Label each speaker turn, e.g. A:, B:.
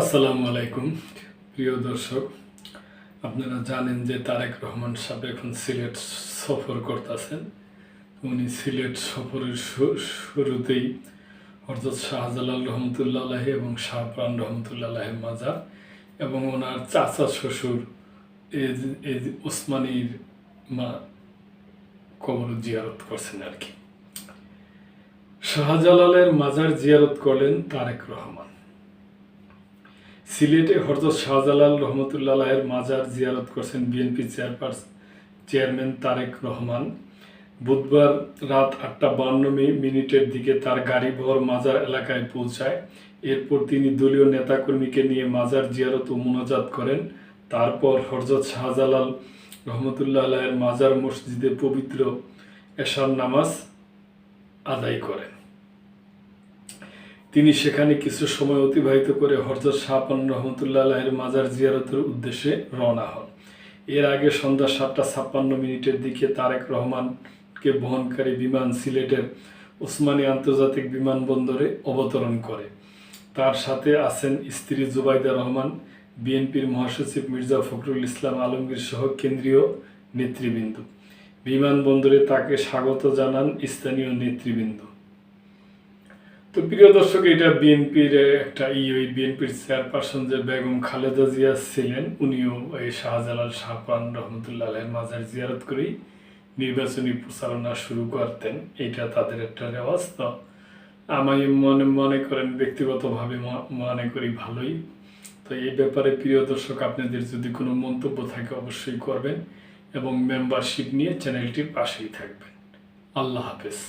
A: আসসালামু আলাইকুম, প্রিয় দর্শক। আপনারা জানেন যে তারেক রহমান সাহেব এখন সিলেট সফর করতেছেন। উনি সিলেট সফরের শুরুতেই হরজত শাহজালাল রহমতুল্লাহ আলাহি এবং শাহপ্রাণ রহমতুল্লাহ আলাহের মাজার এবং ওনার চাচা শ্বশুর এজ, ওসমানীর মা কবর জিয়ারত করছেন আর কি। শাহজালালের মাজার জিয়ারত করলেন তারেক রহমান। সিলেটে হরজত শাহজালাল রহমতুল্লাহের মাজার জিয়ারত করছেন BNP chairperson chairman Tarique Rahman. বুধবার রাত আটটা বান্ন মিনিটের দিকে তার গাড়ি ভর মাজার এলাকায় পৌঁছায়। এরপর তিনি দলীয় নেতাকর্মীকে নিয়ে মাজার জিয়ারত ও মোনাজাত করেন। তারপর হরজত শাহজালাল রহমতুল্লাহ মাজার মসজিদে পবিত্র এশার নামাজ আদায় করেন। তিনি সেখানে কিছু সময় অতিবাহিত করে হরজত শাহপান রহমতুল্লাহ আলাহের মাজার জিয়ারতের উদ্দেশ্যে রওনা হন। এর আগে সন্ধ্যা সাতটা ছাপ্পান্ন মিনিটের দিকে তারেক রহমানকে বহনকারী বিমান সিলেটের ওসমানী আন্তর্জাতিক বিমানবন্দরে অবতরণ করে। তার সাথে আছেন স্ত্রী জুবাইদা রহমান, বিএনপির মহাসচিব মির্জা ফখরুল ইসলাম আলমগীর সহ কেন্দ্রীয় নেতৃবৃন্দ। বিমানবন্দরে তাকে স্বাগত জানান স্থানীয় নেতৃবৃন্দ। তো প্রিয় দর্শক, এটা বিএনপির একটা ই, ওই বিএনপির চেয়ারপারসন যে বেগম খালেদা জিয়া ছিলেন, উনিও এই শাহজালাল শাহপান রহমতুল্লাহ আলহের মাজার জিয়ারত করেই নির্বাচনী প্রচারণা শুরু করতেন। এটা তাদের একটা রেওয়াজ। তো আমি মনে মনে করেন ব্যক্তিগতভাবে মনে করি ভালোই। তো এই ব্যাপারে প্রিয় দর্শক, আপনাদের যদি কোনো মন্তব্য থাকে অবশ্যই করবেন এবং মেম্বারশিপ নিয়ে চ্যানেলটির পাশেই থাকবেন। আল্লাহ হাফেজ।